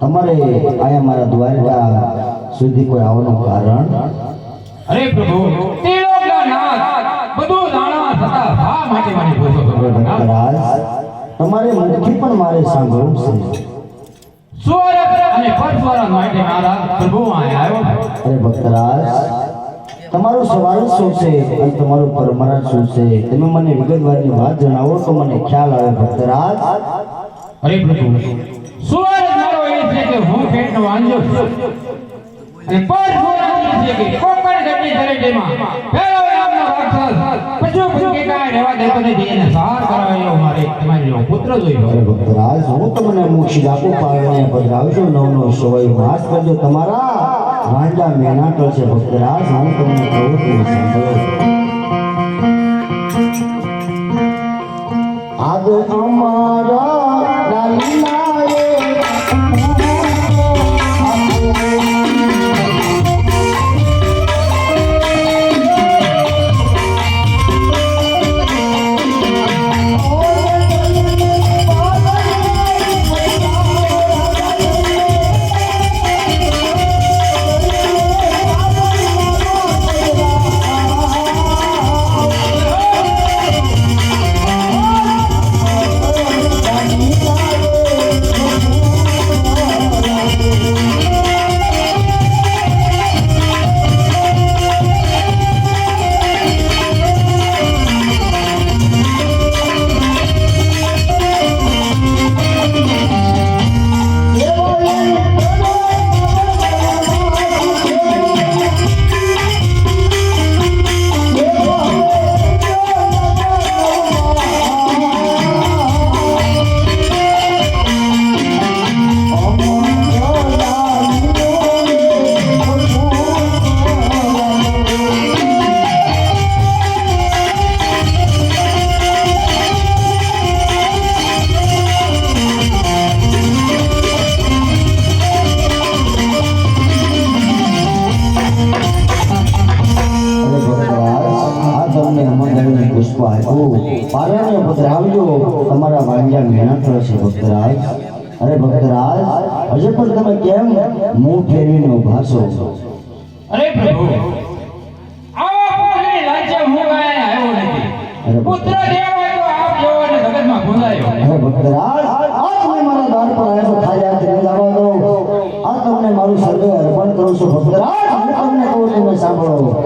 તમારે આયા મારા દ્વારકા સુધી કોઈ આવવાનું કારણ? અરે પ્રભુ નાથ બધું માટે મારી પૂછો તમારે મુખથી પણ મારે સાંભળવું છે. સુવરત અને પરસ્વરત માટે મારા પ્રભુ અહીં આવ્યો અરે ભક્તરાજ તમારું સવાલ શું છે અને તમારું પરમારા શું છે? તમે મને વિગતવારની વાત જણાવો તો મને ખ્યાલ આવે ભક્તરાજ. અરે પ્રભુ સુવરત એ છે કે હું પેટનો વાંજો છું. અને પર એ છે કે કોકણ ગઢની તળેટીમાં પેલો નામનો રાક્ષસ પશુ પંખી કાંઈ રહેવા દેતો નથી. એને સહાર કરાવ્યો મારે. તમારો પુત્ર જોઈતો અરે ભક્તરાજ, હું તમને મોક્ષી આપો પારણે પધરાવજો. નવનો સોય માસ કરજો તમારા. વાંડા મેના કરશે ભક્તરાજ, હું તમને કહું છું. ભક્તરાજ ભક્તરાવજો તમારા વાણિયા મહેનત છે ભક્તરાજ અરે ભક્તરાજ હજુ પણ તમે કેમ મોં ફેરવીને ઊભા છો? અરે પ્રભુ પુત્ર અરે ભક્તરાજ આ મારા તમને મારું સર્વે અર્પણ કરું છું ભક્તરાજ સાંભળો.